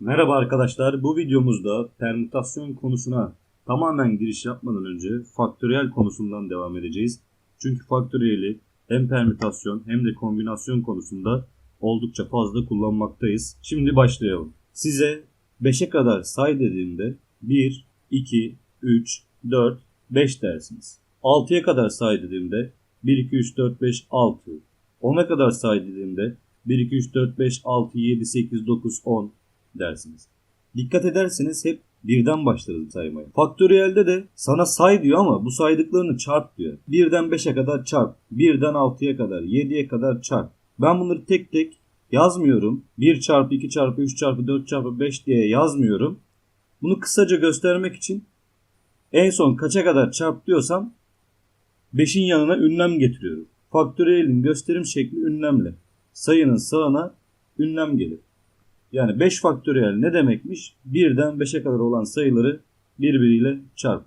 Merhaba arkadaşlar. Bu videomuzda permütasyon konusuna tamamen giriş yapmadan önce faktöriyel konusundan devam edeceğiz. Çünkü faktöriyeli hem permütasyon hem de kombinasyon konusunda oldukça fazla kullanmaktayız. Şimdi başlayalım. Size 5'e kadar say dediğimde 1, 2, 3, 4, 5 dersiniz. 6'ya kadar say dediğimde 1, 2, 3, 4, 5, 6. 10'a kadar say dediğimde 1, 2, 3, 4, 5, 6, 7, 8, 9, 10 dersiniz. Dikkat ederseniz hep birden başlarız saymaya. Faktöriyelde de sana say diyor ama bu saydıklarını çarp diyor. Birden 5'e kadar çarp. Birden 6'ya kadar, 7'ye kadar çarp. Ben bunları tek tek yazmıyorum. 1 çarpı 2 çarpı 3 çarpı 4 çarpı 5 diye yazmıyorum. Bunu kısaca göstermek için en son kaça kadar çarp diyorsam 5'in yanına ünlem getiriyorum. Faktöriyelin gösterim şekli ünlemle. Sayının sağına ünlem gelir. Yani 5 faktöriyel ne demekmiş? 1'den 5'e kadar olan sayıları birbiriyle çarp.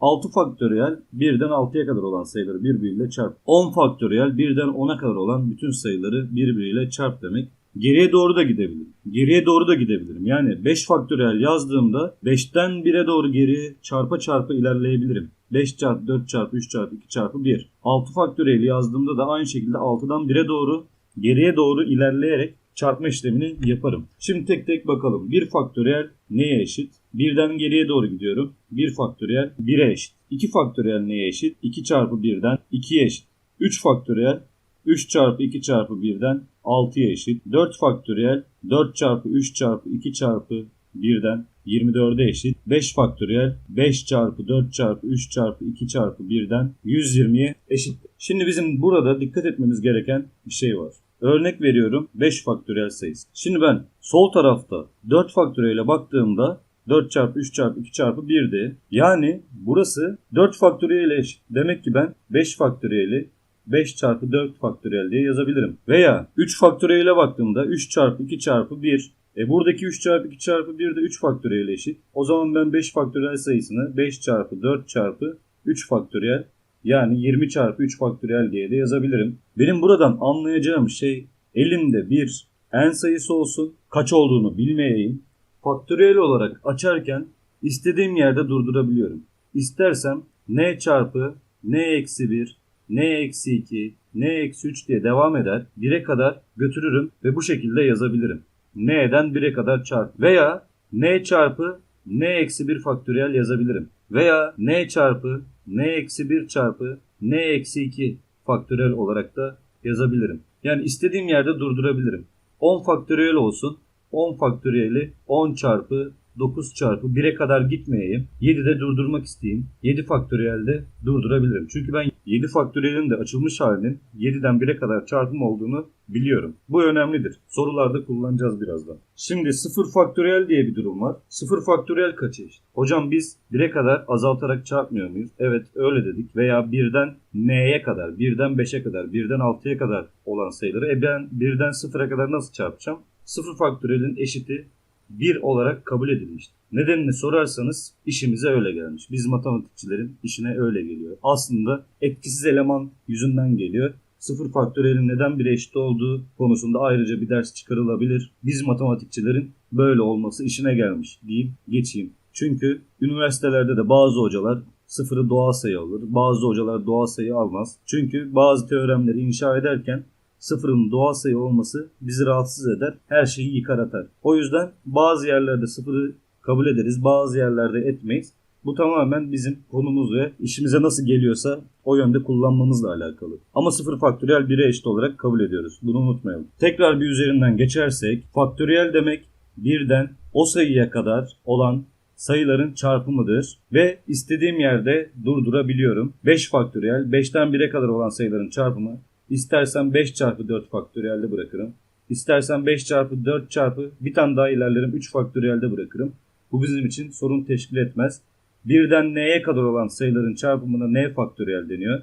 6 faktöriyel 1'den 6'ya kadar olan sayıları birbiriyle çarp. 10 faktöriyel 1'den 10'a kadar olan bütün sayıları birbiriyle çarp demek. Geriye doğru da gidebilirim. Geriye doğru da gidebilirim. Yani 5 faktöriyel yazdığımda 5'ten 1'e doğru geri çarpa çarpa ilerleyebilirim. 5 çarpı 4 çarpı 3 çarpı 2 çarpı 1. 6 faktöriyel yazdığımda da aynı şekilde 6'dan 1'e doğru geriye doğru ilerleyerek çarpma işlemini yaparım. Şimdi tek tek bakalım. 1 faktöriyel neye eşit? Birden geriye doğru gidiyorum. 1 faktöriyel 1'e eşit. 2 faktöriyel neye eşit? 2 çarpı 1'den 2'ye eşit. 3 faktöriyel 3 çarpı 2 çarpı 1'den 6'ya eşit. 4 faktöriyel 4 çarpı 3 çarpı 2 çarpı 1'den 24'e eşit. 5 faktöriyel 5 çarpı 4 çarpı 3 çarpı 2 çarpı 1'den 120'ye eşit. Şimdi bizim burada dikkat etmemiz gereken bir şey var. Örnek veriyorum 5 faktöriyel sayısı. Şimdi ben sol tarafta 4 faktöriyele baktığımda 4 çarpı 3 çarpı 2 çarpı 1'di. Yani burası 4 faktöriyel eşit. Demek ki ben 5 faktöriyeli 5 çarpı 4 faktöriyel diye yazabilirim. Veya 3 faktöriyele baktığımda 3 çarpı 2 çarpı 1. E buradaki 3 çarpı 2 çarpı 1 de 3 faktöriyel eşit. O zaman ben 5 faktöriyel sayısını 5 çarpı 4 çarpı 3 faktöriyel yani 20 çarpı 3 faktöriyel diye de yazabilirim. Benim buradan anlayacağım şey elimde bir n sayısı olsun. Kaç olduğunu bilmeyeyim. Faktöriyel olarak açarken istediğim yerde durdurabiliyorum. İstersem n çarpı n eksi 1, n eksi 2, n eksi 3 diye devam eder. 1'e kadar götürürüm ve bu şekilde yazabilirim. n'den 1'e kadar çarp. Veya n çarpı n eksi 1 faktöriyel yazabilirim. Veya n çarpı n eksi 1 çarpı n eksi 2 faktöriyel olarak da yazabilirim. Yani istediğim yerde durdurabilirim. 10 faktöriyel olsun. 10 faktöriyeli 10 çarpı 9 çarpı 1'e kadar gitmeyeyim. 7'de durdurmak isteyeyim. 7 faktöriyelde durdurabilirim. Çünkü ben 7 faktöriyelin de açılmış halinin 7'den 1'e kadar çarpım olduğunu biliyorum. Bu önemlidir. Sorularda kullanacağız birazdan. Şimdi 0 faktöriyel diye bir durum var. 0 faktöriyel kaça eşit? Hocam biz 1'e kadar azaltarak çarpmıyor muyuz? Evet öyle dedik. Veya 1'den n'ye kadar, 1'den 5'e kadar, 1'den 6'ya kadar olan sayıları e ben 1'den 0'a kadar nasıl çarpacağım? 0 faktöriyelin eşiti 1 olarak kabul edilmiştir. Nedenini sorarsanız işimize öyle gelmiş. Biz matematikçilerin işine öyle geliyor. Aslında etkisiz eleman yüzünden geliyor. Sıfır faktöriyelin neden bir eşit olduğu konusunda ayrıca bir ders çıkarılabilir. Biz matematikçilerin böyle olması işine gelmiş deyip geçeyim. Çünkü üniversitelerde de bazı hocalar sıfırı doğal sayı alır. Bazı hocalar doğal sayı almaz. Çünkü bazı teoremleri inşa ederken sıfırın doğal sayı olması bizi rahatsız eder. Her şeyi yıkar atar. O yüzden bazı yerlerde sıfırı kabul ederiz. Bazı yerlerde etmeyiz. Bu tamamen bizim konumuz ve işimize nasıl geliyorsa o yönde kullanmamızla alakalı. Ama sıfır faktöriyel 1'e eşit olarak kabul ediyoruz. Bunu unutmayalım. Tekrar bir üzerinden geçersek faktöriyel demek birden o sayıya kadar olan sayıların çarpımıdır ve istediğim yerde durdurabiliyorum. 5 faktöriyel 5'ten 1'e kadar olan sayıların çarpımı İstersen 5 çarpı 4 faktöriyelde bırakırım. İstersen 5 çarpı 4 çarpı bir tane daha ilerlerim 3 faktöriyelde bırakırım. Bu bizim için sorun teşkil etmez. Birden n'ye kadar olan sayıların çarpımına n faktöriyel deniyor.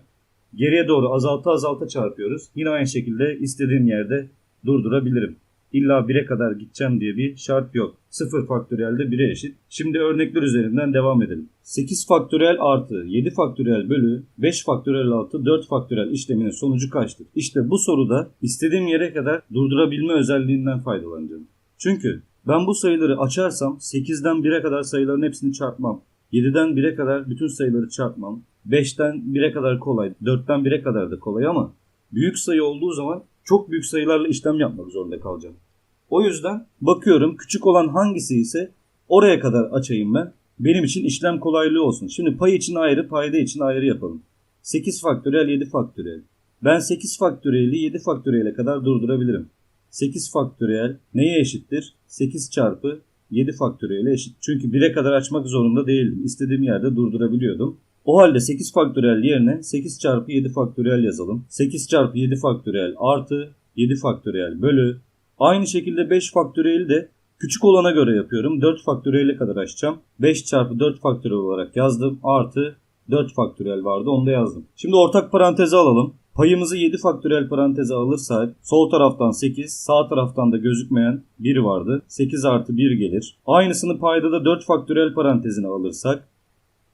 Geriye doğru azalta azalta çarpıyoruz. Yine aynı şekilde istediğim yerde durdurabilirim. İlla 1'e kadar gideceğim diye bir şart yok. 0 faktöriyel de 1'e eşit. Şimdi örnekler üzerinden devam edelim. 8 faktöriyel artı 7 faktöriyel bölü 5 faktöriyel artı 4 faktöriyel işleminin sonucu kaçtır? İşte bu soruda istediğim yere kadar durdurabilme özelliğinden faydalanacağım. Çünkü Ben bu sayıları açarsam 8'den 1'e kadar sayıların hepsini çarpmam. 7'den 1'e kadar bütün sayıları çarpmam. 5'ten 1'e kadar kolay. 4'ten 1'e kadar da kolay ama büyük sayı olduğu zaman çok büyük sayılarla işlem yapmak zorunda kalacağım. O yüzden bakıyorum küçük olan hangisi ise oraya kadar açayım ben. Benim için işlem kolaylığı olsun. Şimdi pay için ayrı, payda için ayrı yapalım. 8 faktöriyel, 7 faktöriyel. Ben 8 faktöriyeli 7 faktöriyele kadar durdurabilirim. 8 faktöriyel neye eşittir? 8 çarpı 7 faktöriyele eşit. Çünkü 1'e kadar açmak zorunda değildim. İstediğim yerde durdurabiliyordum. O halde 8 faktöriyel yerine 8 çarpı 7 faktöriyel yazalım. 8 çarpı 7 faktöriyel artı 7 faktöriyel bölü. Aynı şekilde 5 faktöriyeli de küçük olana göre yapıyorum. 4 faktöriyele kadar açacağım. 5 çarpı 4 faktöriyel olarak yazdım. Artı 4 faktöriyel vardı onu da yazdım. Şimdi ortak paranteze alalım. Payımızı 7 faktöriyel paranteze alırsak sol taraftan 8 sağ taraftan da gözükmeyen 1 vardı. 8 artı 1 gelir. Aynısını payda da 4 faktöriyel parantezine alırsak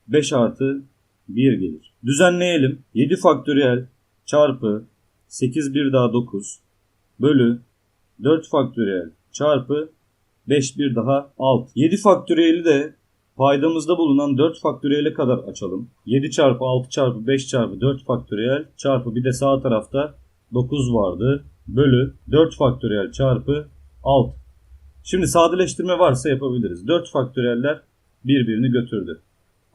5 artı 1 gelir. Düzenleyelim. 7 faktöriyel çarpı 8 bir daha 9 bölü 4 faktöriyel çarpı 5 bir daha 6. 7 faktöriyeli de paydamızda bulunan 4 faktöriyele kadar açalım. 7 çarpı 6 çarpı 5 çarpı 4 faktöriyel çarpı bir de sağ tarafta 9 vardı. Bölü 4 faktöriyel çarpı 6. Şimdi sadeleştirme varsa yapabiliriz. 4 faktöriyeller birbirini götürdü.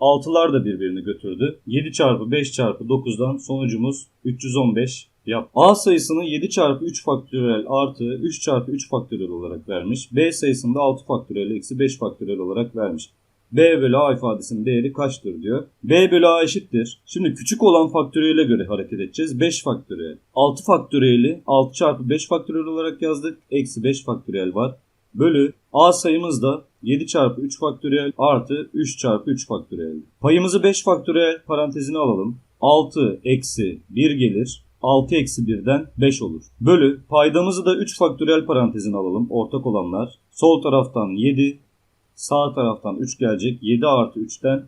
6'lar da birbirini götürdü. 7 çarpı 5 çarpı 9'dan sonucumuz 315 yap. A sayısını 7 çarpı 3 faktöriyel artı 3 çarpı 3 faktöriyel olarak vermiş. B sayısını da 6 faktöriyel eksi 5 faktöriyel olarak vermiş. B bölü A ifadesinin değeri kaçtır diyor. B bölü A eşittir. Şimdi küçük olan faktöriyele göre hareket edeceğiz. 5 faktöriyel. 6 faktöriyeli 6 çarpı 5 faktöriyel olarak yazdık. Eksi 5 faktöriyel var. Bölü A sayımız da 7 çarpı 3 faktöriyel artı 3 çarpı 3 faktöriyel. Payımızı 5 faktöriyel parantezine alalım. 6 eksi 1 gelir. 6 eksi 1'den 5 olur. Bölü paydamızı da 3 faktöriyel parantezine alalım. Ortak olanlar. Sol taraftan 7, sağ taraftan 3 gelecek. 7 artı 3'ten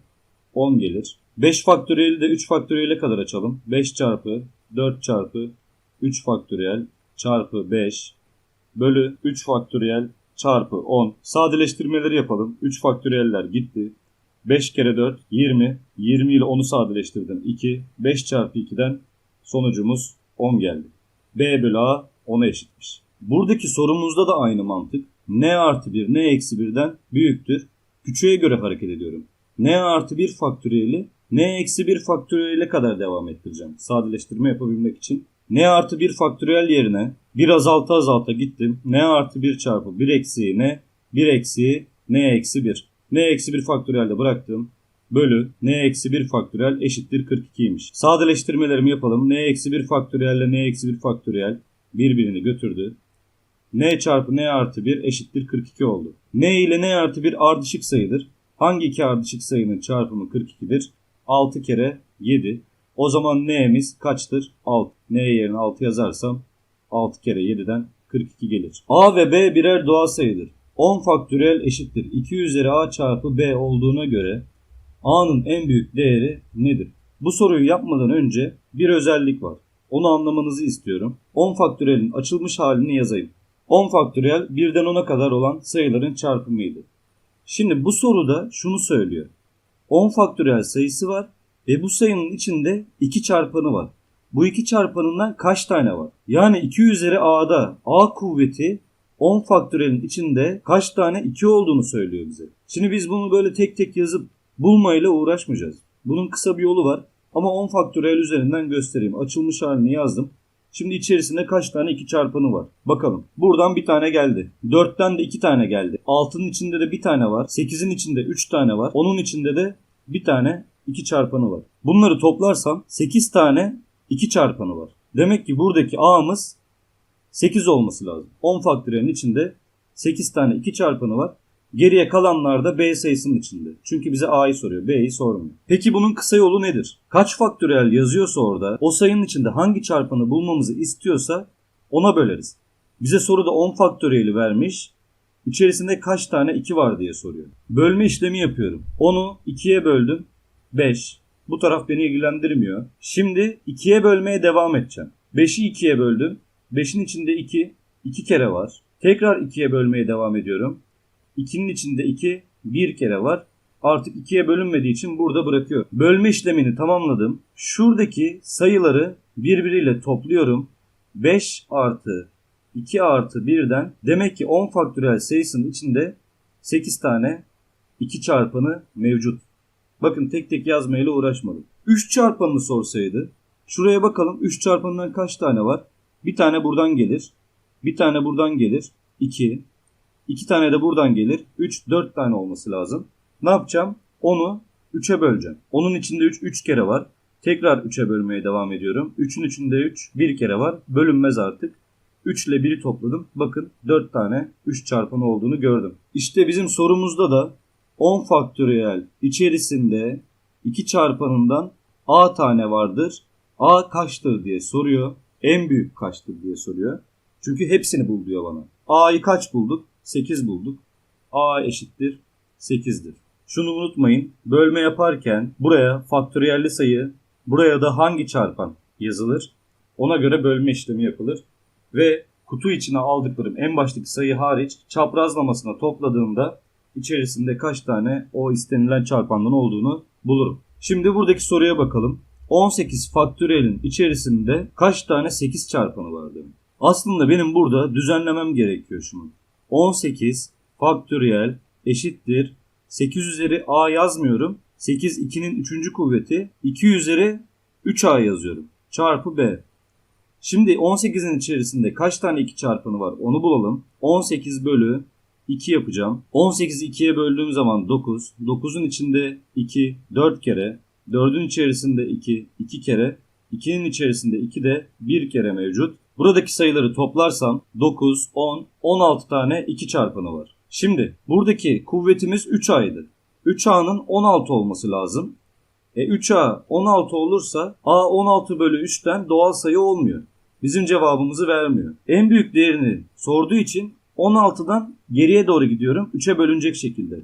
10 gelir. 5 faktöriyeli de 3 faktöriyele kadar açalım. 5 çarpı 4 çarpı 3 faktöriyel çarpı 5 bölü 3 faktöriyel çarpı 10. Sadeleştirmeleri yapalım. 3 faktöriyeller gitti. 5 kere 4 20. 20 ile 10'u sadeleştirdim. 2. 5 çarpı 2'den sonucumuz 10 geldi. B bölü A 10'a eşitmiş. Buradaki sorumuzda da aynı mantık. N artı 1 N eksi 1'den büyüktür. Küçüğe göre hareket ediyorum. N artı 1 faktöriyeli N eksi 1 faktöriyele kadar devam ettireceğim. Sadeleştirme yapabilmek için. N artı 1 faktöriyel yerine 1 azalta azalta gittim. N artı 1 çarpı 1 eksiği N. 1 eksiği N eksi 1. N eksi 1 faktöriyelde bıraktım. Bölü N eksi 1 faktöriyel eşittir 42'ymiş. Sadeleştirmelerimi yapalım. N eksi 1 faktöriyelle N eksi 1 faktöriyel birbirini götürdü. N çarpı N artı 1 eşittir 42 oldu. N ile N artı 1 ardışık sayıdır. Hangi iki ardışık sayının çarpımı 42'dir? 6 kere 7. O zaman N'miz kaçtır? 6. N yerine 6 yazarsam 6 kere 7'den 42 gelir. A ve B birer doğal sayıdır. 10 faktöriyel eşittir. 2 üzeri A çarpı B olduğuna göre A'nın en büyük değeri nedir? Bu soruyu yapmadan önce bir özellik var. Onu anlamanızı istiyorum. 10 faktöriyelin açılmış halini yazayım. 10 faktöriyel 1'den 10'a kadar olan sayıların çarpımıydı. Şimdi bu soruda şunu söylüyor. 10 faktöriyel sayısı var ve bu sayının içinde 2 çarpanı var. Bu iki çarpanından kaç tane var? Yani 2 üzeri a'da a kuvveti 10 faktörelin içinde kaç tane 2 olduğunu söylüyor bize. Şimdi biz bunu böyle tek tek yazıp bulmayla uğraşmayacağız. Bunun kısa bir yolu var ama 10 faktörel üzerinden göstereyim. Açılmış halini yazdım. Şimdi içerisinde kaç tane 2 çarpanı var? Bakalım. Buradan bir tane geldi. 4'ten de 2 tane geldi. 6'nın içinde de bir tane var. 8'in içinde 3 tane var. 10'un içinde de bir tane 2 çarpanı var. Bunları toplarsam 8 tane 2 çarpanı var. Demek ki buradaki a'mız 8 olması lazım. 10 faktörelin içinde 8 tane 2 çarpanı var. Geriye kalanlar da b sayısının içinde. Çünkü bize a'yı soruyor. b'yi sormuyor. Peki bunun kısa yolu nedir? Kaç faktörel yazıyorsa orada o sayının içinde hangi çarpanı bulmamızı istiyorsa ona böleriz. Bize soruda 10 faktöriyeli vermiş. İçerisinde kaç tane 2 var diye soruyor. Bölme işlemi yapıyorum. 10'u 2'ye böldüm. 5. Bu taraf beni ilgilendirmiyor. Şimdi 2'ye bölmeye devam edeceğim. 5'i 2'ye böldüm. 5'in içinde 2. 2 kere var. Tekrar 2'ye bölmeye devam ediyorum. 2'nin içinde 2 bir kere var. Artık 2'ye bölünmediği için burada bırakıyorum. Bölme işlemini tamamladım. Şuradaki sayıları birbiriyle topluyorum. 5 artı 2 artı 1'den demek ki 10 faktöriyel sayısının içinde 8 tane 2 çarpanı mevcut. Bakın tek tek yazmayla uğraşmadım. 3 çarpanını sorsaydı şuraya bakalım 3 çarpanından kaç tane var? Bir tane buradan gelir. Bir tane buradan gelir. 2. 2 tane de buradan gelir. 3 4 tane olması lazım. Ne yapacağım? Onu 3'e böleceğim. Onun içinde 3 3 kere var. Tekrar 3'e bölmeye devam ediyorum. 3'ün içinde 3 bir kere var. Bölünmez artık. 3 ile 1'i topladım. Bakın 4 tane 3 çarpanı olduğunu gördüm. İşte bizim sorumuzda da 10 faktöriyel içerisinde 2 çarpanından a tane vardır. a kaçtır diye soruyor. En büyük kaçtır diye soruyor. Çünkü hepsini bul diyor bana. a'yı kaç bulduk? 8 bulduk. a eşittir 8'dir. Şunu unutmayın. Bölme yaparken buraya faktöriyelli sayı, buraya da hangi çarpan yazılır? Ona göre bölme işlemi yapılır. Ve kutu içine aldıklarım en baştaki sayı hariç çaprazlamasına topladığımda içerisinde kaç tane o istenilen çarpandan olduğunu bulurum. Şimdi buradaki soruya bakalım. 18 faktöriyelin içerisinde kaç tane 8 çarpanı var. Aslında benim burada düzenlemem gerekiyor şunu. 18 faktöriyel eşittir 8 üzeri a yazmıyorum. 8 2'nin 3. kuvveti 2 üzeri 3a yazıyorum. Çarpı b. Şimdi 18'in içerisinde kaç tane 2 çarpanı var onu bulalım. 18 bölü 2 yapacağım. 18'i 2'ye böldüğüm zaman 9. 9'un içinde 2 4 kere. 4'ün içerisinde 2 2 kere. 2'nin içerisinde 2 de 1 kere mevcut. Buradaki sayıları toplarsam 9, 10, 16 tane 2 çarpanı var. Şimdi buradaki kuvvetimiz 3A'ydı. 3A'nın 16 olması lazım. E 3A 16 olursa A 16 bölü 3'ten doğal sayı olmuyor. Bizim cevabımızı vermiyor. En büyük değerini sorduğu için 16'dan geriye doğru gidiyorum 3'e bölünecek şekilde.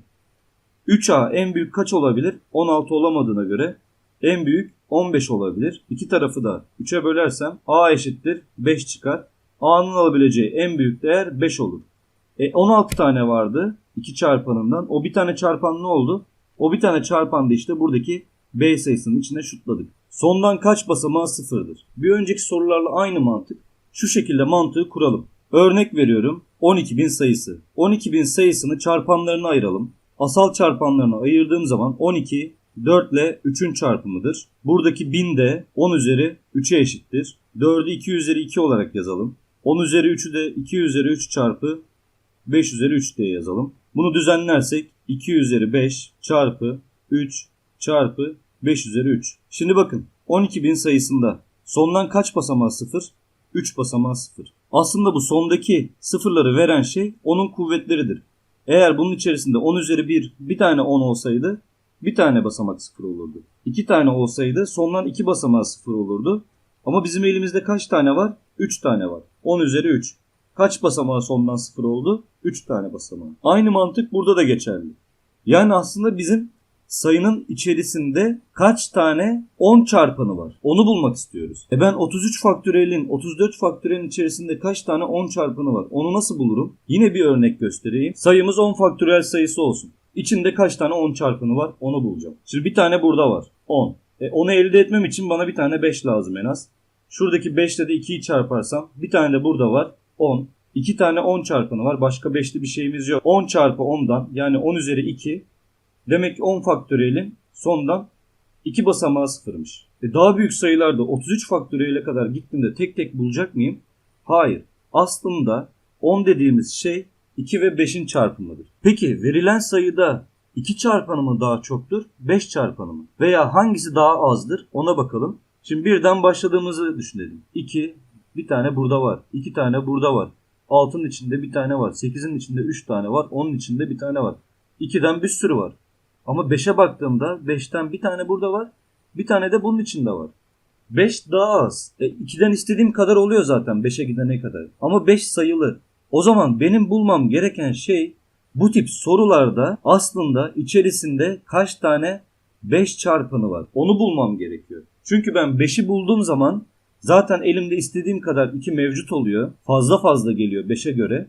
3A en büyük kaç olabilir? 16 olamadığına göre en büyük 15 olabilir. İki tarafı da 3'e bölersem A eşittir 5 çıkar. A'nın alabileceği en büyük değer 5 olur. E 16 tane vardı 2 çarpanından. O bir tane çarpan ne oldu? O bir tane çarpan da işte buradaki B sayısının içine şutladık. Sondan kaç basamağı sıfırdır? Bir önceki sorularla aynı mantık. Şu şekilde mantığı kuralım. Örnek veriyorum 12.000 sayısı. 12.000 sayısını çarpanlarına ayıralım. Asal çarpanlarına ayırdığım zaman 12 4 ile 3'ün çarpımıdır. Buradaki 1000 de 10 üzeri 3'e eşittir. 4'ü 2 üzeri 2 olarak yazalım. 10 üzeri 3'ü de 2 üzeri 3 çarpı 5 üzeri 3 diye yazalım. Bunu düzenlersek 2 üzeri 5 çarpı 3 çarpı 5 üzeri 3. Şimdi bakın 12.000 sayısında sondan kaç basamağı 0? 3 basamağı 0. Aslında bu sondaki sıfırları veren şey onun kuvvetleridir. Eğer bunun içerisinde 10 üzeri 1 bir tane 10 olsaydı bir tane basamak 0 olurdu. 2 tane olsaydı sondan 2 basamağı 0 olurdu. Ama bizim elimizde kaç tane var? 3 tane var. 10 üzeri 3. Kaç basamağı sondan 0 oldu? 3 tane basamağı. Aynı mantık burada da geçerli. Yani aslında bizim sayının içerisinde kaç tane 10 çarpanı var? Onu bulmak istiyoruz. E ben 33 faktöriyelin 34 faktöriyelin içerisinde kaç tane 10 çarpanı var? Onu nasıl bulurum? Yine bir örnek göstereyim. Sayımız 10 faktöriyel sayısı olsun. İçinde kaç tane 10 çarpanı var? Onu bulacağım. Şimdi bir tane burada var. 10. E onu elde etmem için bana bir tane 5 lazım en az. Şuradaki 5 ile de 2'yi çarparsam bir tane de burada var. 10. 2 tane 10 çarpanı var. Başka 5'li bir şeyimiz yok. 10 çarpı 10'dan yani 10 üzeri 2 Demek ki 10 faktöriyelin sondan 2 basamağı sıfırmış. E daha büyük sayılarda 33 faktöriyele kadar gittiğimde tek tek bulacak mıyım? Hayır. Aslında 10 dediğimiz şey 2 ve 5'in çarpımıdır. Peki verilen sayıda 2 çarpanı mı daha çoktur, 5 çarpanı mı? Veya hangisi daha azdır ona bakalım. Şimdi birden başladığımızı düşünelim. 2, bir tane burada var. 2 tane burada var. 6'nın içinde bir tane var. 8'in içinde 3 tane var. 10'un içinde bir tane var. 2'den bir sürü var. Ama 5'e baktığımda 5'ten bir tane burada var. Bir tane de bunun içinde var. 5 daha az. E, 2'den istediğim kadar oluyor zaten 5'e gidene kadar. Ama 5 sayılı. O zaman benim bulmam gereken şey bu tip sorularda aslında içerisinde kaç tane 5 çarpanı var. Onu bulmam gerekiyor. Çünkü ben 5'i bulduğum zaman zaten elimde istediğim kadar 2 mevcut oluyor. Fazla fazla geliyor 5'e göre.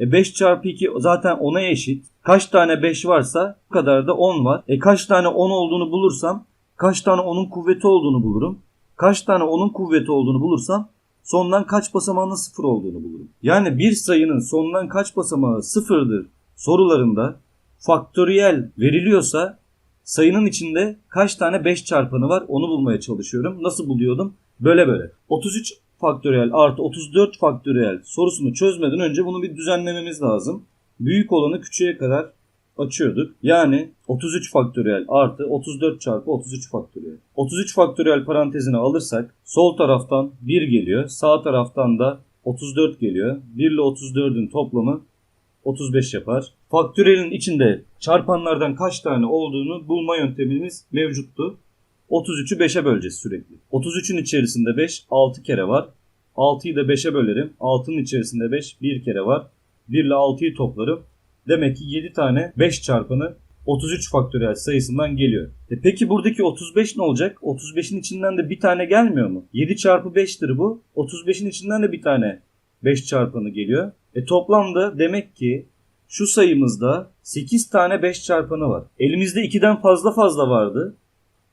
E 5 çarpı 2 zaten 10'a eşit. Kaç tane 5 varsa o kadar da 10 var. E kaç tane 10 olduğunu bulursam kaç tane 10'un kuvveti olduğunu bulurum. Kaç tane 10'un kuvveti olduğunu bulursam sondan kaç basamağının sıfır olduğunu bulurum. Yani bir sayının sondan kaç basamağı sıfırdır sorularında faktöriyel veriliyorsa sayının içinde kaç tane 5 çarpanı var onu bulmaya çalışıyorum. Nasıl buluyordum? Böyle böyle. 33 faktöriyel artı 34 faktöriyel sorusunu çözmeden önce bunu bir düzenlememiz lazım. Büyük olanı küçüğe kadar açıyorduk. Yani 33 faktöriyel artı 34 çarpı 33 faktöriyel. 33 faktöriyel parantezine alırsak sol taraftan 1 geliyor. Sağ taraftan da 34 geliyor. 1 ile 34'ün toplamı 35 yapar. Faktöriyelin içinde çarpanlardan kaç tane olduğunu bulma yöntemimiz mevcuttu. 33'ü 5'e böleceğiz sürekli. 33'ün içerisinde 5 6 kere var. 6'yı da 5'e bölerim. 6'nın içerisinde 5 1 kere var. 1 ile 6'yı toplarım. Demek ki 7 tane 5 çarpanı 33 faktöriyel sayısından geliyor. E peki buradaki 35 ne olacak? 35'in içinden de bir tane gelmiyor mu? 7 çarpı 5'tir bu. 35'in içinden de bir tane 5 çarpanı geliyor. E toplamda demek ki şu sayımızda 8 tane 5 çarpanı var. Elimizde 2'den fazla fazla vardı.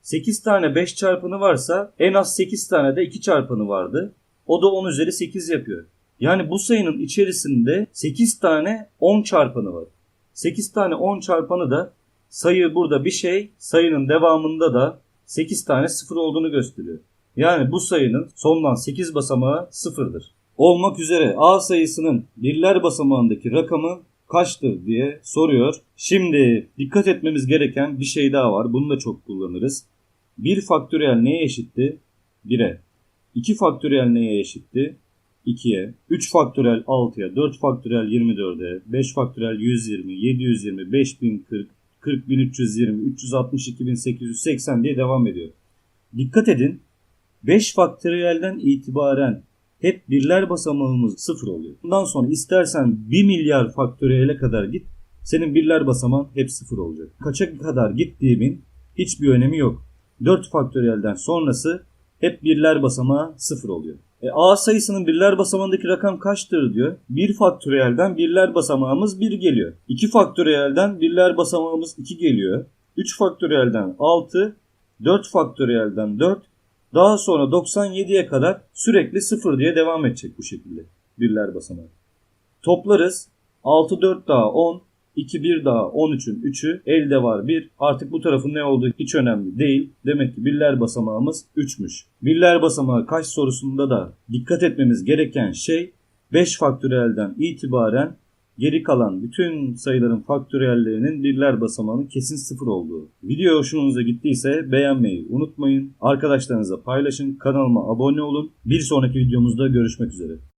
8 tane 5 çarpanı varsa en az 8 tane de 2 çarpanı vardı. O da 10 üzeri 8 yapıyor. Yani bu sayının içerisinde 8 tane 10 çarpanı var. 8 tane 10 çarpanı da sayı burada bir şey, sayının devamında da 8 tane sıfır olduğunu gösteriyor. Yani bu sayının sondan 8 basamağı sıfırdır. Olmak üzere A sayısının birler basamağındaki rakamı kaçtır diye soruyor. Şimdi dikkat etmemiz gereken bir şey daha var. Bunu da çok kullanırız. 1 faktöriyel neye eşitti? 1'e. 2 faktöriyel neye eşitti? 2'ye, 3 faktörel 6'ya, 4 faktörel 24'e, 5 faktörel 120, 720, 5040, 40320, 362880 diye devam ediyor. Dikkat edin 5 faktöriyelden itibaren hep birler basamağımız sıfır oluyor. Bundan sonra istersen 1 milyar faktöriyele kadar git senin birler basamağın hep sıfır olacak. Kaça kadar gittiğimin hiçbir önemi yok. 4 faktöriyelden sonrası hep birler basamağı sıfır oluyor. E, A sayısının birler basamağındaki rakam kaçtır diyor. 1 faktöriyelden birler basamağımız 1 geliyor. 2 faktöriyelden birler basamağımız 2 geliyor. 3 faktöriyelden 6, 4 faktöriyelden 4, daha sonra 97'ye kadar sürekli 0 diye devam edecek bu şekilde birler basamağı. Toplarız. 6 4 daha 10, 2 1 daha 13'ün 3'ü elde var 1. Artık bu tarafın ne olduğu hiç önemli değil. Demek ki birler basamağımız 3'müş. Birler basamağı kaç sorusunda da dikkat etmemiz gereken şey 5 faktöriyelden itibaren geri kalan bütün sayıların faktöriyellerinin birler basamağının kesin sıfır olduğu. Video hoşunuza gittiyse beğenmeyi unutmayın. Arkadaşlarınıza paylaşın. Kanalıma abone olun. Bir sonraki videomuzda görüşmek üzere.